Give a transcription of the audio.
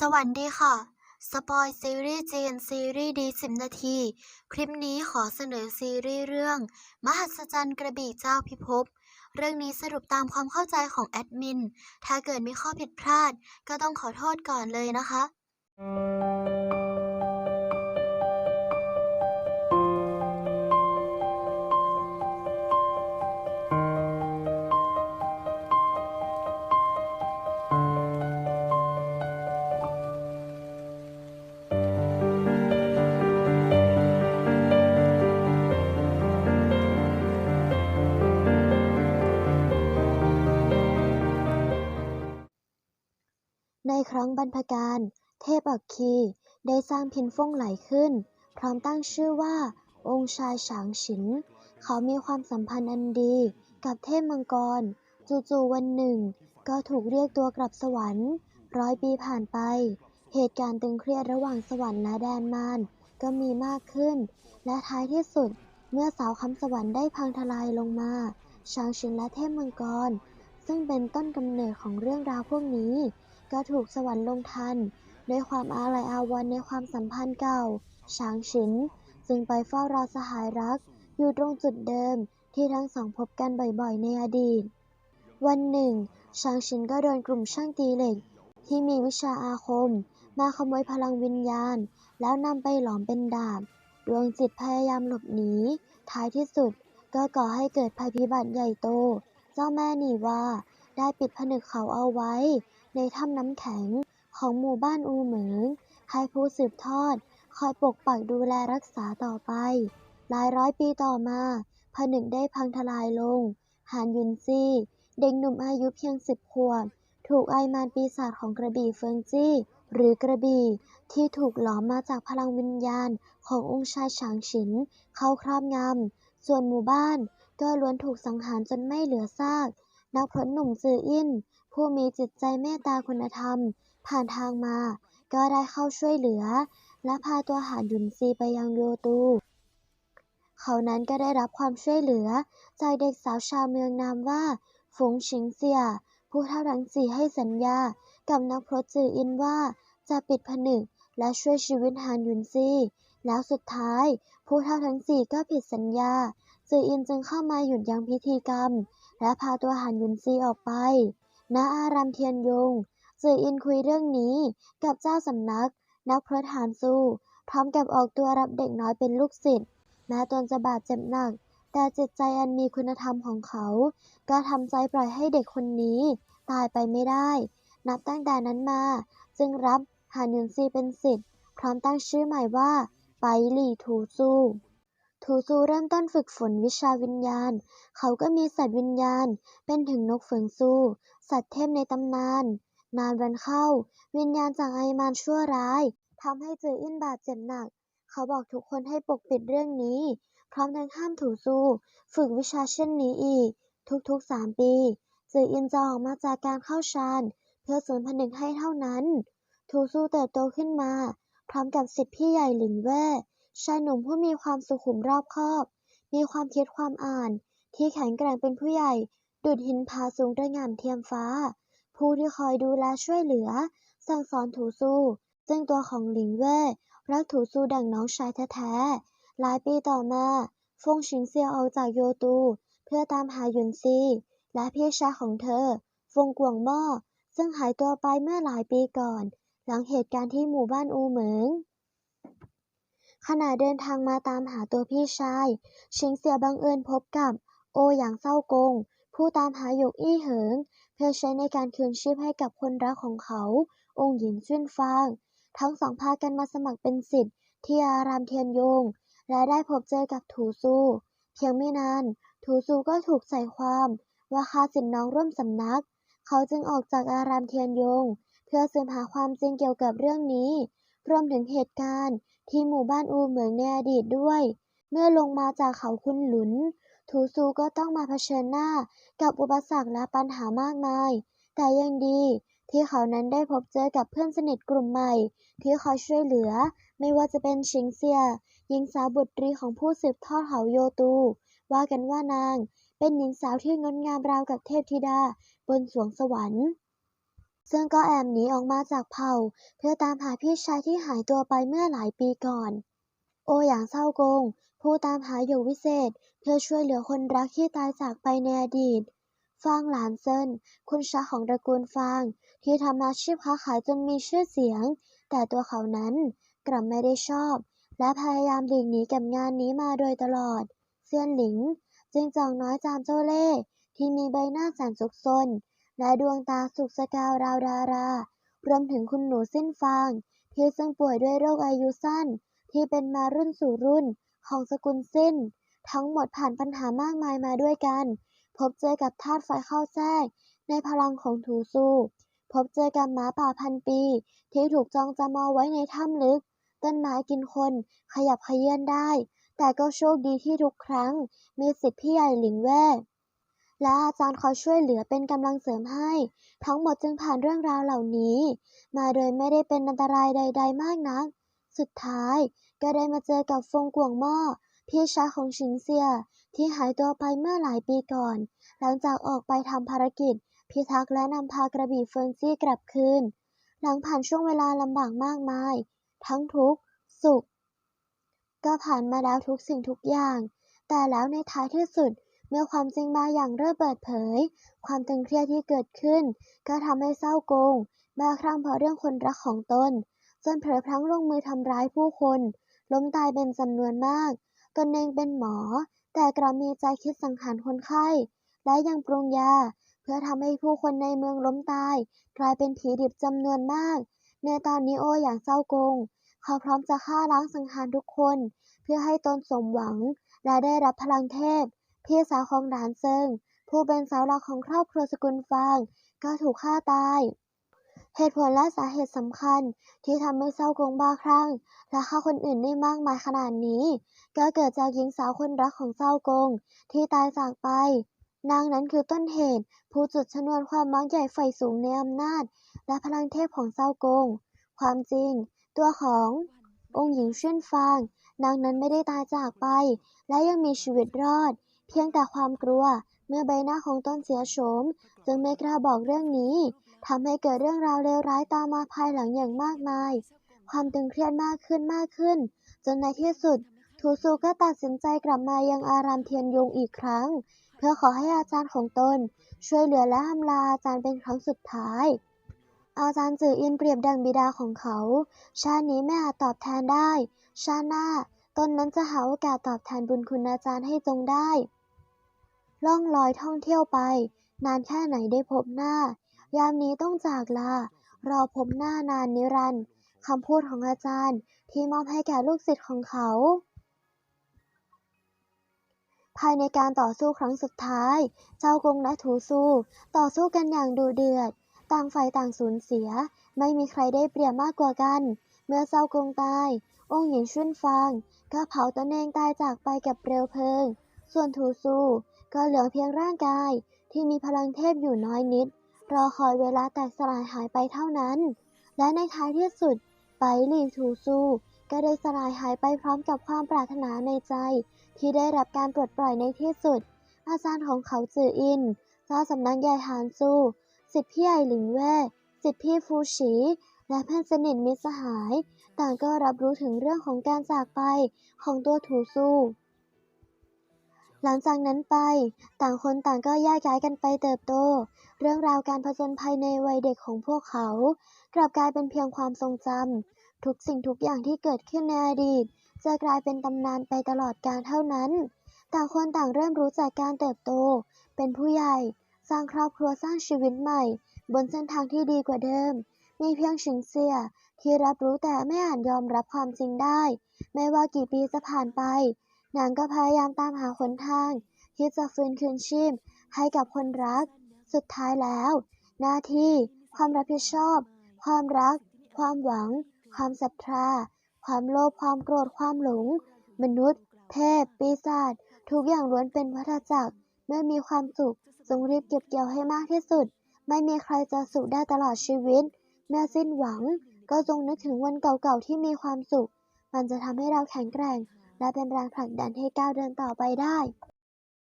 สวัสดีค่ะ สปอยซีรีส์จีนซีรีส์ดีสิบนาที คลิปนี้ขอเสนอซีรีส์เรื่อง มหัศจรรย์กระบี่เจ้าพิภพ เรื่องนี้สรุปตามความเข้าใจของแอดมิน ถ้าเกิดมีข้อผิดพลาด ก็ต้องขอโทษก่อนเลยนะคะ ในครั้งบรรพการ เทพอัคคีได้สร้างพินฟ่งไหลขึ้น พร้อมตั้งชื่อว่า องค์ชายฉางฉิน เขามีความสัมพันธ์อันดีกับเทพมังกร จู่ๆวันหนึ่ง ก็ถูกเรียกตัวกลับสวรรค์ ร้อยปีผ่านไป เหตุการณ์ตึงเครียดระหว่างสวรรค์และแดนมารก็มีมากขึ้น และท้ายที่สุด เมื่อสาวคำสวรรค์ได้พังทลายลงมาชางฉินและเทพมังกร ซึ่งเป็นต้นกำเนิดของเรื่องราวพวกนี้ ก็ถูกสวรรค์ลงทันด้วยความอาลัยอาวรณ์ในความสัมพันธ์เก่าฉางฉินจึงไปเฝ้ารอสหายรัก อยู่ตรงจุดเดิมที่ทั้งสองพบกันบ่อยๆ ในอดีต วันหนึ่งฉางฉินก็โดนกลุ่มช่างตีเหล็ก ที่มีวิชาอาคม มาขโมยพลังวิญญาณ แล้วนำไปหลอมเป็นดาบ ดวงจิตพยายามหลบหนี ท้ายที่สุดก็ก่อให้เกิดภัยพิบัติใหญ่โต เจ้าแม่หนีว่าได้ปิดผนึกเขาเอาไว้ ในถ้ำน้ำแข็งของหมู่บ้านอูเหมิง ให้ผู้สืบทอด คอยปกปักดูแลรักษาต่อไป หลายร้อยปีต่อมาผนึกได้พังทลายลง หานยุนซี่ เด็กหนุ่มอายุเพียงสิบขวบ ถูกไอมารปีศาจของกระบี่เฟิงจี้ หรือกระบี่ที่ถูกหลอมมาจากพลังวิญญาณขององค์ชายฉางฉิน เข้าครอบงำ ส่วนหมู่บ้านก็ล้วนถูกสังหารจนไม่เหลือซาก นักพรตหนุ่มจืออินผู้มีจิตใจเมตตาคุณธรรม ผ่านทางมา ก็ได้เข้าช่วยเหลือ และพาตัวหานหยุนซีไปยังโยตู เขานั้นก็ได้รับความช่วยเหลือ จากเด็กสาวชาวเมืองนามว่า ฝงชิงเซีย ผู้เท่าทั้งสี่ให้สัญญา กับนักพรตจืออินว่า จะปิดผนึกและช่วยชีวิตหานหยุนซี แล้วสุดท้าย ผู้เท่าทั้งสี่ก็ผิดสัญญา จืออินจึงเข้ามาหยุดยั้งพิธีกรรม และพาตัวหานยุนซีออกไปณอารามเทียนยงจืออินคุยเรื่องนี้กับเจ้าสำนัก นักพรตหานซูพร้อมกับออกตัวรับเด็กน้อยเป็นลูกศิษย์แม้ตนจะบาดเจ็บหนัก แต่จิตใจอันมีคุณธรรมของเขา ก็ทำใจปล่อยให้เด็กคนนี้ ตายไปไม่ได้ นับตั้งแต่นั้นมา จึงรับหานยุนซีเป็นศิษย์พร้อมตั้งชื่อใหม่ว่า ไปหลี่ถูซู ถูซูเริ่มต้นฝึกฝนวิชาวิญญาณ เขาก็มีสัตว์วิญญาณ เป็นถึงนกเฟิงซู สัตว์เทพในตำนาน นานวันเข้า วิญญาณจากไอมารชั่วร้ายทำให้จืออินบาดเจ็บหนัก เขาบอกทุกคนให้ปกปิดเรื่องนี้ พร้อมทั้งห้ามถูซู ฝึกวิชาเช่นนี้อีก ทุกๆสามปีจืออินจะออกมาจากการเข้าฌานเพื่อเสริมผนึกให้เท่านั้น ถูซูเติบโตขึ้นมา พร้อมกับสิทธิพี่ใหญ่หลินแว่ ชายหนุ่มผู้มีความสุขุมรอบคอบ มีความคิดความอ่าน ที่แข็งแกร่งเป็นผู้ใหญ่ ดุจหินผาสูงระหง่ำเทียมฟ้า ผู้ที่คอยดูแลช่วยเหลือ สั่งสอนถูซูซึ่งตัวของหลิงเว่รักถูซูดังน้องชายแท้ๆ หลายปีต่อมาฟงชิงเซียวออกจากโยตู เพื่อตามหาหยุนซี และพี่ชายของเธอ ฟงกวงม่อซึ่งหายตัวไปเมื่อหลายปีก่อน หลังเหตุการณ์ที่หมู่บ้านอูเหมิง ขณะเดินทางมาตามหาตัวพี่ชาย ชิงเซียบังเอิญพบกับ โอหยางเศร้ากง ผู้ตามหาหยกอี้เหิง เพื่อใช้ในการคืนชีพให้กับคนรักของเขา องค์หญิงจุ้นฟาง ทั้งสองพากันมาสมัครเป็นศิษย์ที่อารามเทียนยง และได้พบเจอกับถูซูเพียงไม่นาน ถูซูก็ถูกใส่ความ ว่าฆ่าสิทธิน้องร่วมสำนัก เขาจึงออกจากอารามเทียนยง เพื่อสืบหาความจริงเกี่ยวกับเรื่องนี้ รวมถึงเหตุการณ์ ที่หมู่บ้านอูเหมืองในอดีตด้วย เมื่อลงมาจากเขาคุนหลุนถูซูก็ต้องมาเผชิญหน้ากับอุปสรรคและปัญหามากมาย แต่ยังดีที่เขานั้นได้พบเจอกับเพื่อนสนิทกลุ่มใหม่ ที่คอยช่วยเหลือ ไม่ว่าจะเป็นชิงเซียหญิงสาวบุตรีของผู้สืบทอดเขาโยตู ว่ากันว่านาง เป็นหญิงสาวที่งดงามราวกับเทพธิดา บนสวงสวรรค์ ซึ่งก็แอบหนีออกมาจากเผ่า เพื่อตามหาพี่ชายที่หายตัวไปเมื่อหลายปีก่อน โอหยางเศร้ากง ผู้ตามหาหยกวิเศษ เพื่อช่วยเหลือคนรักที่ตายจากไปในอดีต ฟางหลานเซินคุณชาของตระกูลฟาง ที่ทำอาชีพค้าขายจนมีชื่อเสียง แต่ตัวเขานั้นกลับไม่ได้ชอบ และพยายามหลีกหนีกับงานนี้มาโดยตลอด เซียนหลิง จึงจองน้อยจามเจ้าเล่ที่มีใบหน้าแสนสุขซน และดวงตาสุกสกาวราวดารารวมถึงคุณหนูสิ้นฟาง ที่ซึ่งป่วยด้วยโรคอายุสั้น ที่เป็นมารุ่นสู่รุ่นของสกุลสิ้น ทั้งหมดผ่านปัญหามากมายมาด้วยกัน พบเจอกับธาตุไฟเข้าแทรก ในพลังของถูซูพบเจอกับหมาป่าพันปี ที่ถูกจองจำเอาไว้ในถ้ำลึก ต้นไม้กินคน ขยับเขยื้อนได้ แต่ก็โชคดีที่ทุกครั้ง มีสิทธิพี่ใหญ่หลิงแว่ และอาจารย์คอยช่วยเหลือเป็นกำลังเสริมให้ ทั้งหมดจึงผ่านเรื่องราวเหล่านี้ มาโดยไม่ได้เป็นอันตรายใด ๆ มากนัก สุดท้ายก็ได้มาเจอกับฟงกวงหม้อพี่ชายของชิงเซียที่หายตัวไปเมื่อหลายปีก่อน หลังจากออกไปทำภารกิจ พิทักษ์และนำพากระบี่เฟิงจี้กลับคืน หลังผ่านช่วงเวลาลำบากมากมาย ทั้งทุกข์ สุข ก็ผ่านมาแล้วทุกสิ่งทุกอย่าง แต่แล้วในท้ายที่สุด เมื่อความจริงบางอย่างเริ่มเปิดเผย ความตึงเครียดที่เกิดขึ้น ก็ทำให้เศร้าโกงบางครั้งเพราะเรื่องคนรักของตนจนเผลอพลั้งลงมือทำร้ายผู้คน ล้มตายเป็นจำนวนมาก ตนเองเป็นหมอ แต่กลับมีใจคิดสังหารคนไข้ และยังปรุงยา เพื่อทำให้ผู้คนในเมืองล้มตาย กลายเป็นผีดิบจำนวนมาก ในตอนนี้โออย่างเศร้าโกง เขาพร้อมจะฆ่าล้างสังหารทุกคน เพื่อให้ตนสมหวัง และได้รับพลังเทพ พี่สาวของหลานเซิง ผู้เป็นเสาหลักของครอบครัวสกุลฟาง ก็ถูกฆ่าตาย เหตุผลและสาเหตุสำคัญที่ทำให้เศร้ากงบ้าคลั่งและฆ่าคนอื่นได้มากมายขนาดนี้ ก็เกิดจากหญิงสาวคนรักของเศร้ากง ที่ตายจากไป นางนั้นคือต้นเหตุ ผู้จุดชนวนความมักใหญ่ไฟสูงในอำนาจ และพลังเทพของเศร้ากง ความจริง ตัวขององค์หญิงเชื่อนฟาง นางนั้นไม่ได้ตายจากไป และยังมีชีวิตรอด เพียงแต่ความกลัวเมื่อใบหน้าของตนเสียโฉมจึงไม่กล้าบอกเรื่องนี้ทำให้เกิดเรื่องราวเลวร้ายตามมาภายหลังอย่างมากมาย ความตึงเครียดมากขึ้นมากขึ้น จนในที่สุด ทูซูก็ตัดสินใจกลับมายังอารามเทียนยงอีกครั้ง เพื่อขอให้อาจารย์ของตน ช่วยเหลือและอำลาอาจารย์เป็นครั้งสุดท้าย อาจารย์จืออินเปรียบดังบิดาของเขา ชาตินี้ไม่อาจตอบแทนได้ ชาติหน้าตนนั้นจะหาโอกาสตอบแทนบุญคุณอาจารย์ให้จงได้ ล่องลอยท่องเที่ยวไป นานแค่ไหนได้พบหน้า ยามนี้ต้องจากลา รอพบหน้านานนิรันดร์คำพูดของอาจารย์ที่มอบให้แก่ลูกศิษย์ของเขา ภายในการต่อสู้ครั้งสุดท้าย เจ้ากงและถูซูต่อสู้กันอย่างดุเดือด ต่างฝ่ายต่างสูญเสีย ไม่มีใครได้เปรียบมากกว่ากัน เมื่อเจ้ากงตาย องค์หญิงชุนฟางก็เผาตนเองตายจากไปกับเปลวเพลิง ส่วนถูซู ก็เหลือเพียงร่างกายที่มีพลังเทพอยู่น้อยนิด รอคอยเวลาแตกสลายหายไปเท่านั้น และในท้ายที่สุด ไปหลีถูซูก็ได้สลายหายไปพร้อมกับความปรารถนาในใจ ที่ได้รับการปลดปล่อยในที่สุด อาจารย์ของเขาจืออินเจ้าสำนักใหญ่หานซูสิทธิพี่ใหญ่หลิงแว่สิทธิพี่ฟูฉีและเพื่อนสนิทมิตรสหาย ต่างก็รับรู้ถึงเรื่องของการจากไปของตัวถูซู หลังจากนั้นไป ต่างคนต่างก็แยกย้ายกันไปเติบโต เรื่องราวการผจญภัยในวัยเด็กของพวกเขา กลับกลายเป็นเพียงความทรงจำทุกสิ่งทุกอย่างที่เกิดขึ้นในอดีต จะกลายเป็นตำนานไปตลอดกาลเท่านั้น ต่างคนต่างเริ่มรู้จักการเติบโต เป็นผู้ใหญ่ สร้างครอบครัวสร้างชีวิตใหม่ บนเส้นทางที่ดีกว่าเดิม มีเพียงฉิงเซียที่รับรู้แต่ไม่อาจยอมรับความจริงได้ ไม่ว่ากี่ปีจะผ่านไป นางก็พยายามตามหาหนทาง ที่จะฟื้นคืนชีพให้กับคนรัก สุดท้ายแล้ว หน้าที่ ความรับผิดชอบ ความรัก ความหวัง ความศรัทธา ความโลภความโกรธความหลง มนุษย์ เทพ ปีศาจทุกอย่างล้วนเป็นวัฏจักรเมื่อมีความสุขจงรีบเก็บเกี่ยวให้มากที่สุด ไม่มีใครจะสุขได้ตลอดชีวิต เมื่อสิ้นหวังก็จงนึกถึงวันเก่าๆที่มีความสุข มันจะทำให้เราแข็งแกร่ง และเป็นแรงผลักดันให้ก้าวเดินต่อไปได้